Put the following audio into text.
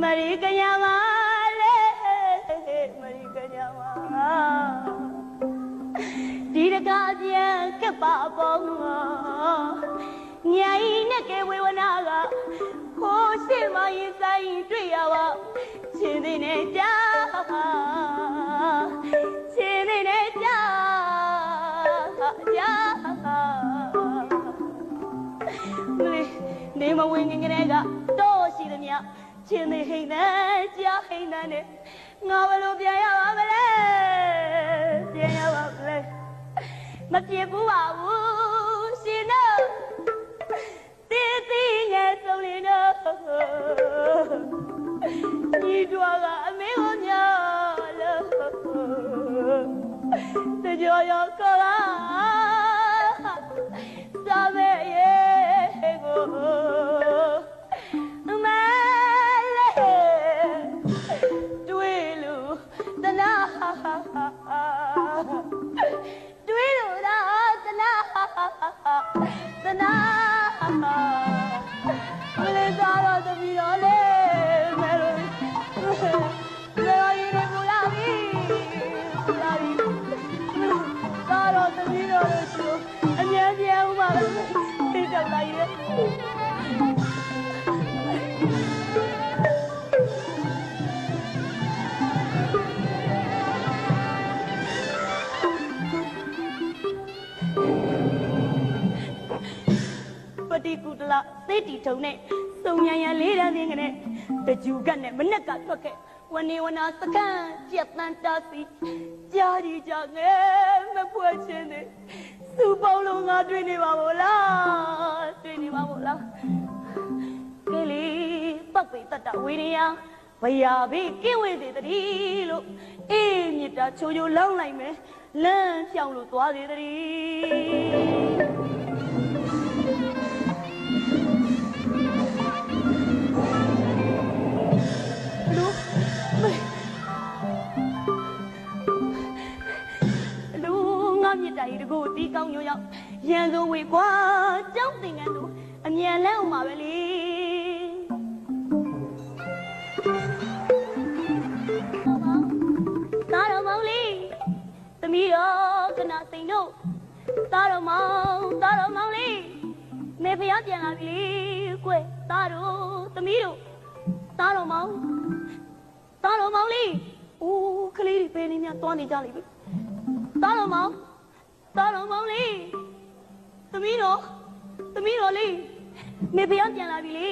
မရီကညာမလေးမရီကညာမဒီတကားပြန်ကပ်ပါပေါင်းညိုင်နဲ့ကဲဝေဝနာကကိုရှိမရင်ဆိုင်တွေ့ရပါချင်းသေးနဲ့ကြာချင်းသေးနဲ့ကြာကြာမလေး နေမဝင်ငင်ကလေးကတော့ရှိသမျှချင်းနေဟိန်နဲ့ကြားဟိန်နဲ့ငါဘယ်လိုပြန်ရပါမလဲပြန်ရပါမလဲမပြေဘူးပါဘူးရှင်တို့တီးတီးငယ်ဆုံးလေးတို့ညီတော်ကအမေကိုညလို့တကြောရောကောလာ တွေ့လို့လားတနာတနာမလေးသားတော်တပီတော်လေမဲလို့မဲလို့ရင်ကိုလာပြီလာပြီသားတော်တပီတော်လို့ရှိလို့အမြဲတမ်းဥပါလို့သိတော့လိုက်ရဲ့ တိကုတလသေတီထုံနဲ့စုံရန်ရန်လေးတန်းင်းကနဲ့တကြူကတ်နဲ့မနဲ့ကထွက်ခဲ့ဝနေဝနာစကန်ကြက်တန်တာစီကြားဒီကြငဲမဖွဲ့ချင်းနဲ့သူ့ပေါင်းလုံးငါတွေ့နေပါမို့လားတွေ့နေပါမို့လားကလေးပတ်ပိတတဝေရယဘယာဘေးကင်းဝေးစေတည်းလို့အေးမြတ်တာချိုချိုလောင်းလိုက်မယ်လမ်းဖြောင်းလို့သွားစေတည်း တိုင်တကူတီးကောင်းညိုရောက်ရန်စိုးဝေကွာကြောင်းတင်ကန်သူအမြန်လန်းအောင်ပါပဲလေသားတော်မောင်လေးသမီးတော်ကနာစိန်တို့သားတော်မောင်သားတော်မောင်လေးမေဖျားပြန်လာပြီလေကွယ်သားတို့သမီးတို့သားတော်မောင်သားတော်မောင်လေးအိုးကလေးတွေပဲနေများတွားနေကြလိမ့်ပြီသားတော်မောင် သားတော်မောင်လေးသမီးတော်သမီးတော်လေးမေဖေကပြန်လာပြီလေ